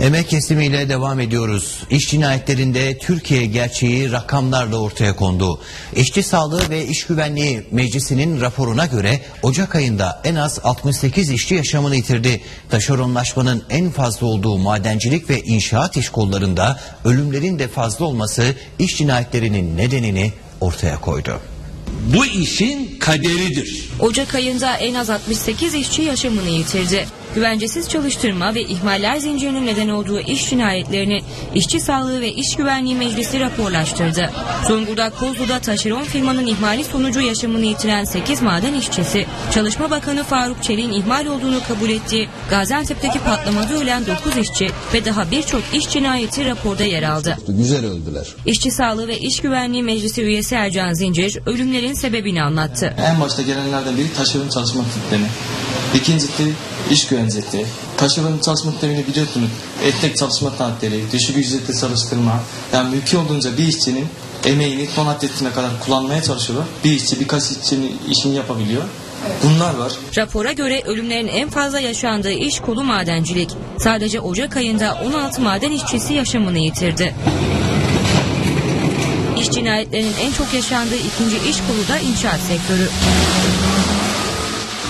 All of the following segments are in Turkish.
Emek kesimiyle devam ediyoruz. İş cinayetlerinde Türkiye gerçeği rakamlarla ortaya kondu. İşçi Sağlığı ve İş Güvenliği Meclisi'nin raporuna göre Ocak ayında en az 68 işçi yaşamını yitirdi. Taşeronlaşmanın en fazla olduğu madencilik ve inşaat iş kollarında ölümlerin de fazla olması iş cinayetlerinin nedenini ortaya koydu. Bu işin kaderidir. Ocak ayında en az 68 işçi yaşamını yitirdi. Güvencesiz çalıştırma ve ihmaller zincirinin neden olduğu iş cinayetlerini İşçi Sağlığı ve İş Güvenliği Meclisi raporlaştırdı. Zonguldak Kozlu'da taşeron firmanın ihmali sonucu yaşamını yitiren 8 maden işçisi, Çalışma Bakanı Faruk Çelik'in ihmal olduğunu kabul ettiği Gaziantep'teki patlamada ölen 9 işçi ve daha birçok iş cinayeti raporda yer aldı. Güzel öldüler. İşçi Sağlığı ve İş Güvenliği Meclisi üyesi Ercan Zincir ölümlerin sebebini anlattı. En başta gelenlerden biri taşeron çalışma sistemi. İkincisi iş güvencesi. Taşeron çalışma sistemini biliyorsunuz. Esnek çalışma saatleri, düşük ücretli çalıştırma. Yani mümkün olduğunca bir işçinin emeğini son adresine kadar kullanmaya çalışıyorlar. Bir işçi birkaç işçinin işini yapabiliyor. Bunlar var. Rapora göre ölümlerin en fazla yaşandığı iş kolu madencilik. Sadece Ocak ayında 16 maden işçisi yaşamını yitirdi. İş cinayetlerinin en çok yaşandığı ikinci iş kolu da inşaat sektörü.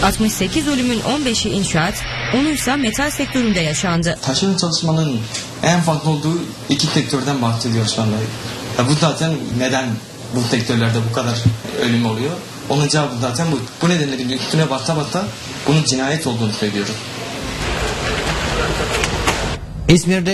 68 ölümün 15'i inşaat, 10'u ise metal sektöründe yaşandı. Taşeron çalışmanın en farklı olduğu iki sektörden bahsediyoruz şu anda. Ya bu zaten neden bu sektörlerde bu kadar ölüm oluyor? Onun cevabı zaten bu. Bu nedenlerin üstüne bata bata bunun cinayet olduğunu söylüyoruz. İzmir'de